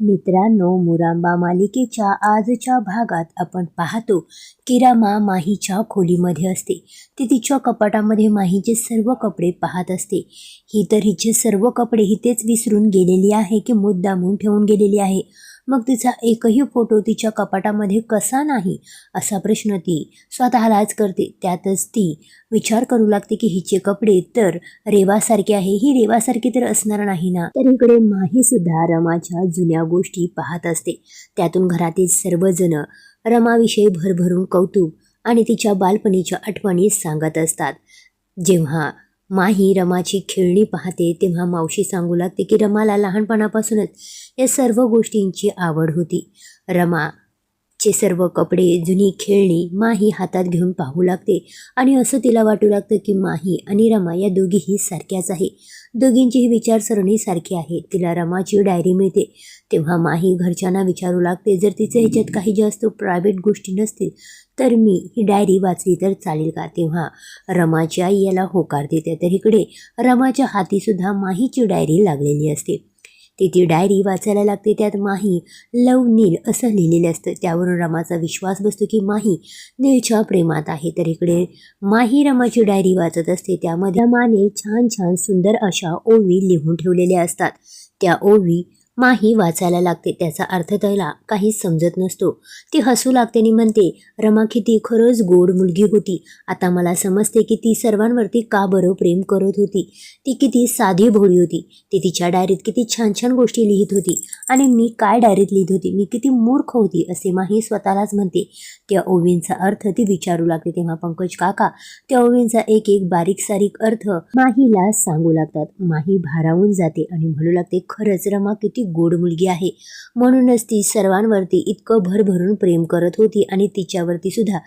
मित्रांनो मुरांबा मालिकेच्या आजच्या भागात आपण पाहतो की रामा माहीच्या खोलीमध्ये असते. ती तिच्या कपाटामध्ये माहीचे सर्व कपडे पाहत असते. ही तर हिचे सर्व कपडे ही तेच विसरून गेलेली आहे की मुद्दामून ठेवून गेलेली आहे. मग तिचा एकही फोटो तिच्या कपाटामध्ये कसा नाही? असा प्रश्न ती स्वतःलाच करते. त्यातच ती विचार करू लागते की हिचे कपडे तर रेवासारखे आहे. ही रेवासारखी तर असणार नाही ना? तर इकडे माही सुद्धा रमाच्या जुन्या गोष्टी पाहत असते. त्यातून घरातील सर्वजण रमाविषयी भरभरून कौतुक आणि तिच्या बालपणीच्या आठवणी सांगत असतात. जेव्हा माही रमाची खेळणी पाहते तेव्हा मावशी सांगू लागते की रमाला लहानपणापासूनच या सर्व गोष्टींची आवड होती. रमा चे सर्व कपडे जुनी खेळणी माही हातात घेऊन पाहू लागते. आणि असं तिला वाटू लागतं की माही आणि रमा या दोघीही सारख्याच आहे. दोघींचीही विचारसरणी सारखी आहे. तिला रमाची डायरी मिळते. तेव्हा माही घरच्यांना विचारू लागते जर तिचं ह्याच्यात काही जास्त प्रायव्हेट गोष्टी नसतील तर मी ही डायरी वाचली तर चालेल का? तेव्हा रमाची आई याला होकार देते. तर इकडे रमाच्या हातीसुद्धा माहीची डायरी लागलेली असते. ती ती डायरी वाचायला लागते त्यात माही लव नील असं लिहिलेलं असतं. त्यावरून रमाचा विश्वास बसतो की माही नीलच्या प्रेमात आहे. तर इकडे माही रमाची डायरी वाचत असते. त्यामध्ये रमाने छान छान सुंदर अशा ओवी लिहून ठेवलेल्या असतात. त्या ओवी माही वाचायला लागते. त्याचा अर्थ त्याला काहीच समजत नसतो. ती हसू लागते आणि म्हणते रमा किती खरंच गोड मुलगी होती. आता मला समजते की ती सर्वांवरती का बरं प्रेम करत होती. ती किती साधी भोळी होती. ती तिच्या डायरीत किती छान छान गोष्टी लिहित होती. आणि मी काय डायरीत लिहित होती? मी किती मूर्ख होती? असे माही स्वतःलाच म्हणते. त्या ओवींचा अर्थ ती विचारू लागते. तेव्हा पंकज काका त्या ओवींचा एक एक बारीक सारीक अर्थ माहीला सांगू लागतात. माही भारावून जाते आणि म्हणू लागते खरंच रमा किती गोड मुलगी आहे. म्हणूनच ती सर्वांवरती इतकं भरभरून प्रेम करत होती आणि तिच्यावरती सुद्धा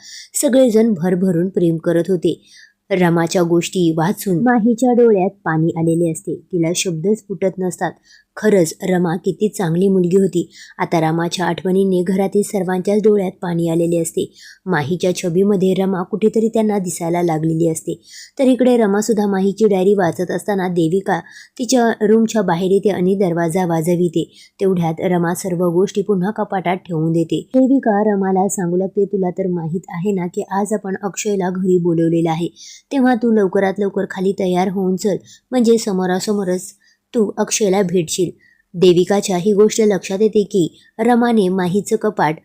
सगळेजण भरभरून प्रेम करत होते. रमाच्या गोष्टी वाचून माहीच्या डोळ्यात पाणी आलेले असते. तिला शब्दच फुटत नसतात. खरंच रमा किती चांगली मुलगी होती. आता रमाच्या आठवणीने घरातील सर्वांच्याच डोळ्यात पाणी आलेले असते. माहीच्या छबीमध्ये रमा कुठेतरी त्यांना दिसायला लागलेली असते. तर इकडे रमासुद्धा माहीची डायरी वाचत असताना देविका तिच्या रूमच्या बाहेर येते आणि दरवाजा वाजविते. तेवढ्यात रमा सर्व गोष्टी पुन्हा कपाटात ठेवून देते. देविका रमाला सांगू लागते तुला तर माहीत आहे ना की आज आपण अक्षयला घरी बोलवलेलं आहे. तेव्हा तू लवकरात लवकर खाली तयार होऊन चल. म्हणजे समोरासमोरच तू अक्षयला भेटशील. देविकाच्या ही गोष्ट लक्षात येते की रमाने माहीचं कपाट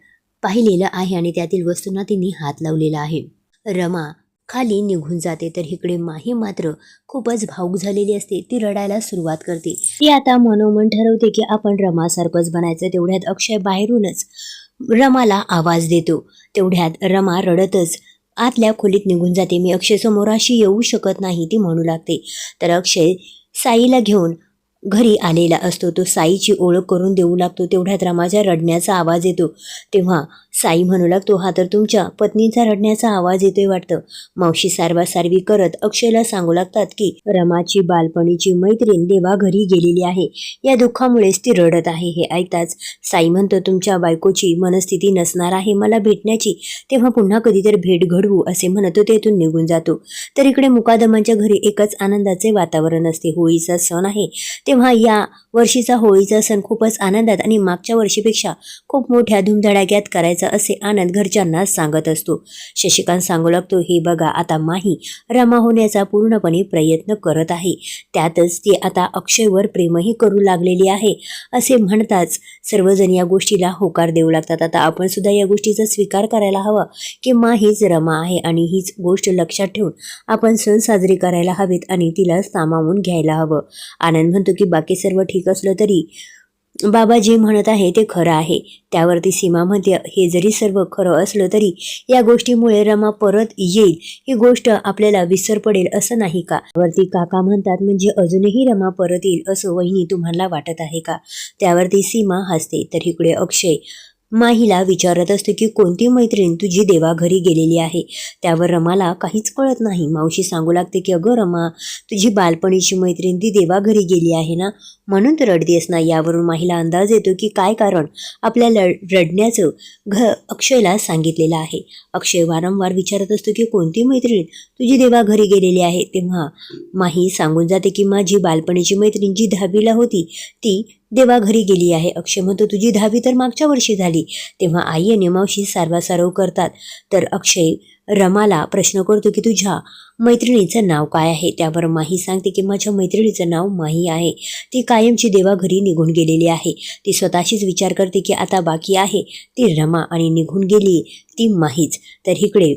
पाहिलेलं आहे आणि त्यातील वस्तूंना तिने हात लावलेला आहे. रमा खाली निघून जाते तर इकडे माही मात्र खूपच भाऊक झालेली असते ती रडायला सुरुवात करते. ती आता मनोमन ठरवते की आपण रमासारखंच बनायचं तेवढ्यात अक्षय बाहेरूनच रमाला आवाज देतो. तेवढ्यात रमा रडतच आतल्या खोलीत निघून जाते. मी अक्षय समोराशी येऊ शकत नाही ती म्हणू लागते. तर अक्षय साईला घेऊन घरी आलेला असतो. तो साईची ओळख करून देऊ लागतो. तेवढ्यात रमाच्या रडण्याचा आवाज येतो. तेव्हा साई म्हणू लागतो हा तर तुमच्या पत्नीचा रडण्याचा आवाज येतोय वाटतं. मावशी सारवा सारवी करत अक्षयला सांगू लागतात की रमाची बालपणीची मैत्रीण देवा घरी गेलेली आहे. या दुःखामुळेच ती रडत आहे. हे ऐकताच साई म्हणतो तुमच्या बायकोची मनस्थिती नसणार आहे मला भेटण्याची. तेव्हा पुन्हा कधीतरी भेट घडवू असे म्हणत. तेथून निघून जातो. तर इकडे मुकादमांच्या घरी एकच आनंदाचे वातावरण असते. होळीचा सण आहे. तेव्हा या वर्षीचा होळीचा सण खूपच आनंदात आणि मागच्या वर्षीपेक्षा खूप मोठ्या धुमधडाक्यात करायचा असे आनंद घरच्यांना सांगत असतो. शशिकांत सांगू लागतो हे बघा आता माही रमा होण्याचा पूर्णपणे प्रयत्न करत आहे. त्यातच ती आता अक्षयवर प्रेमही करू लागलेली आहे असे म्हणताच सर्वजण या गोष्टीला होकार देऊ लागतात. आता आपण सुद्धा या गोष्टीचा स्वीकार करायला हवा की मा हीच रमा आहे आणि हीच गोष्ट लक्षात ठेवून आपण सण साजरे करायला हवेत आणि तिला सामावून घ्यायला हवं. आनंद म्हणतो की बाकी सर्व ठीक असलं तरी बाबा जे म्हणत आहे ते खरं आहे. त्यावरती सीमा म्हणते हे जरी सर्व खरं असलं तरी या गोष्टीमुळे रमा परत येईल. ही गोष्ट आपल्याला विसर पडेल असं नाही का? वरती काका म्हणतात म्हणजे अजूनही रमा परत येईल असं वहिनी तुम्हाला वाटत आहे का? त्यावरती सीमा हसते. तर इकडे अक्षय माहीला विचारत असतो की कोणती मैत्रीण तुझी देवाघरी गेलेली आहे त्यावर रमाला काहीच कळत नाही. मावशी सांगू लागते की अगं रमा तुझी बालपणीची मैत्रीण ती देवाघरी गेली आहे ना? म्हणून तर रडतेस ना यावरून माहीला अंदाज येतो की काय कारण? आपल्या लढ रडण्याचं घ अक्षयला सांगितलेलं आहे. अक्षय वारंवार विचारत असतो की कोणती मैत्रीण तुझी देवाघरी गेलेली आहे तेव्हा माही सांगून जाते की माझी बालपणीची मैत्रीण जी दहावीला होती ती देवा घरी गेली आहे. अक्षय म्हणतो तुझी दहावी तर मागच्या वर्षी झाली. तेव्हा आई आणि मावशी सारवासारव करतात. तर अक्षय रमाला प्रश्न करतो की तुझ्या मैत्रिणीचं नाव काय आहे? त्यावर माही सांगते की माझ्या मैत्रिणीचं नाव माही आहे. ती कायमची देवा घरी निघून गेलेली आहे. ती स्वतःशीच विचार करते की आता बाकी आहे. ती रमा आणि निघून गेली. ती माहीच. तर इकडे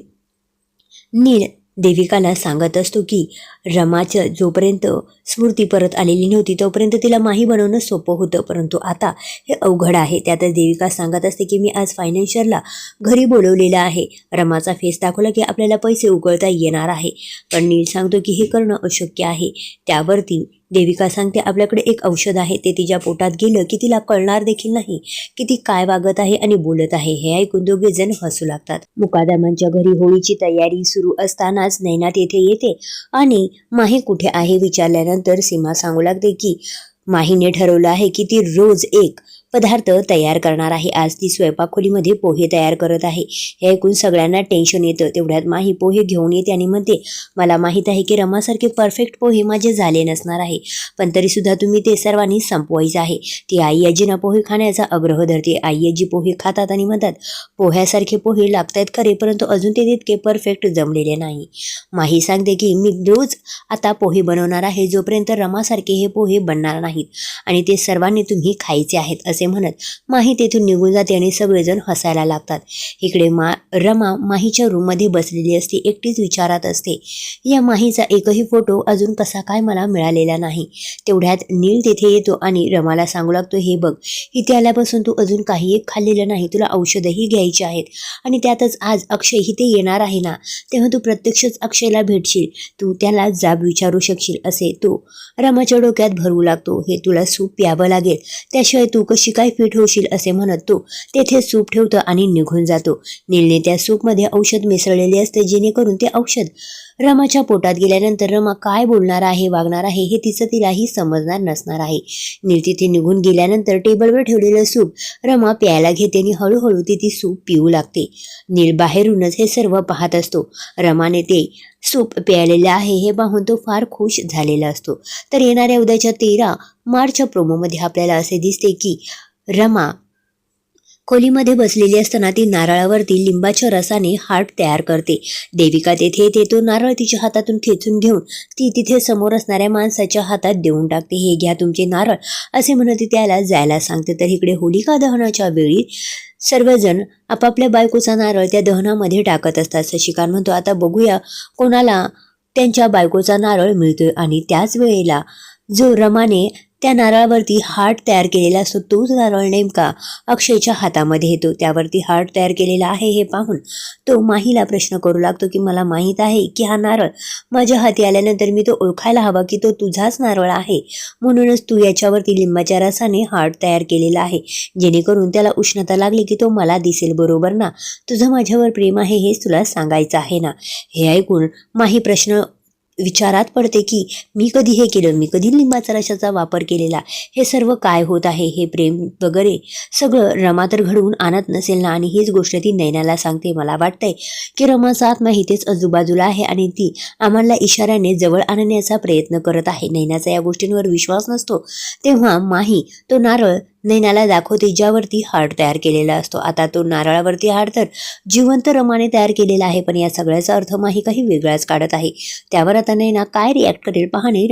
नील देविकाला सांगत असतो की रमाचं जोपर्यंत स्मृती परत आलेली नव्हती तोपर्यंत तिला माही बनवणं सोपं होतं. परंतु आता हे अवघड आहे. त्यातच देविका सांगत असते की मी आज फायनान्शियरला घरी बोलवलेलं आहे. रमाचा फेस दाखवला की आपल्याला पैसे उकळता येणार आहे. पण नील सांगतो की हे करणं अशक्य आहे. त्यावरती देविका सांगते आपल्याकडे एक औषध आहे ते तिच्या पोटात गेलं की तिला कळणार देखील नाही की ती काय वागत आहे आणि बोलत आहे. हे ऐकून दोघे जण हसू लागतात. मुकादमांच्या घरी होळीची तयारी सुरू असतानाच नैनात येथे येते आणि माही कुठे आहे विचारल्यानंतर सीमा सांगू लागते की माहीने ठरवलं आहे की ती रोज एक पदार्थ तयार करणार आहे. आज ती स्वयंपाकखोलीमध्ये पोहे तयार करत आहे. हे ऐकून सगळ्यांना टेन्शन येतं. तेवढ्यात माही पोहे घेऊन येते आणि म्हणते मला माहीत आहे की रमासारखे परफेक्ट पोहे माझे झाले नसणार आहे. पण तरीसुद्धा तुम्ही ते सर्वांनी संपवायचं आहे. ती आई आजीना पोहे खाण्याचा आग्रह धरते. आई आजी पोहे खातात आणि म्हणतात पोह्यासारखे पोहे लागतात खरे परंतु अजून ते तितके परफेक्ट जमलेले नाही. माही सांगते की मी रोज आता पोहे बनवणार आहे जोपर्यंत रमासारखे हे पोहे बनणार नाहीत आणि ते सर्वांनी तुम्ही खायचे आहेत असे म्हणत माही तेथून निघून जाते आणि सगळेजण हसायला लागतात. इकडे मा रमा माहीच्या रूममध्ये बसलेली असते एकटीच विचारात असते. या माहीचा एकही फोटो अजून कसा काय मला मिळालेला नाही. तेवढ्यात नील तेथे येतो आणि रमाला सांगू लागतो हे बघ इथे आल्यापासून तू अजून काही एक खाल्लेलं नाही तुला औषधही घ्यायची आहेत. आणि त्यातच आज अक्षय इथे येणार आहे ना तेव्हा तू प्रत्यक्षच अक्षयला भेटशील. तू त्याला जाब विचारू शकशील असे तो रमाच्या डोक्यात भरवू लागतो. हे तुला सूप प्यावं लागेल. त्याशिवाय तू कशी काय फिट होशील असे म्हणत तो तेथे सूप ठेवतो आणि निघून जातो. नीलने त्या सूपमध्ये औषध मिसळलेले असते जेणेकरून ते औषध रमाच्या पोटात गेल्यानंतर रमा काय बोलणार आहे वागणार आहे हे तिचं तिलाही समजणार नसणार आहे. नीर तिथे निघून गेल्यानंतर टेबलवर ठेवलेलं सूप रमा प्यायला घेते आणि हळूहळू ती ती सूप पिऊ लागते. नील बाहेरूनच हे सर्व पाहत असतो. रमाने ते सूप प्यायलेलं आहे हे पाहून तो फार खुश झालेला असतो. तर येणाऱ्या उद्याच्या तेरा मार्चच्या प्रोमोमध्ये आपल्याला असे दिसते की रमा खोलीमध्ये बसलेली असताना ती नारळावरती लिंबाच्या रसाने हार्ट तयार करते. देविका तेथे येते तो नारळ तिच्या हातातून खेचून घेऊन ती तिथे समोर असणाऱ्या माणसाच्या हातात देऊन टाकते. हे घ्या तुमचे नारळ असे म्हणत ती त्याला जायला सांगते. तर इकडे होलिका दहनाच्या वेळी सर्वजण आपापल्या बायकोचा नारळ त्या दहनामध्ये टाकत असतात. शशिकांत म्हणतो आता बघूया कोणाला त्यांच्या बायकोचा नारळ मिळतोय. आणि त्याच वेळेला जो रमाने त्या नारळावरती हार्ट तयार केलेला असतो तोच नारळ नेमका अक्षयच्या हातामध्ये येतो. त्यावरती हार्ट तयार केलेला आहे हे पाहून तो माहीला प्रश्न करू लागतो की मला माहीत आहे की हा नारळ माझ्या हाती आल्यानंतर मी तो ओळखायला हवा की तो तुझाच नारळ आहे? म्हणूनच तू याच्यावरती लिंबाच्या रसाने हार्ट तयार केलेला आहे. जेणेकरून त्याला उष्णता लागली की तो मला दिसेल बरोबर ना? तुझं माझ्यावर प्रेम आहे हेच तुला सांगायचं आहे ना? हे ऐकून माही प्रश्न विचारात पडते की मी कधी हे केलं? मी कधी लिंबाचा रशाचा वापर केलेला? हे सर्व काय होत आहे? हे प्रेम वगैरे सगळं रमा तर घडवून आणत नसेल ना? आणि हीच गोष्ट ती नैनाला सांगते. मला वाटतंय की रमाचा आत्मा इथेच आजूबाजूला आहे आणि ती आम्हाला इशाऱ्याने जवळ आणण्याचा प्रयत्न करत आहे. नैनाचा या गोष्टींवर विश्वास नसतो. तेव्हा माही तो नारळ नैनाला दाखवते ज्यावरती हार्ट तयार केलेला असतो. आता तो नारळावरती हार्ट तर जिवंत रमाने तयार केलेला आहे पण या सगळ्याचा अर्थ माही काही वेगळाच काढत आहे. त्यावर आता नैना काय रिॲक्ट करेल पाहणे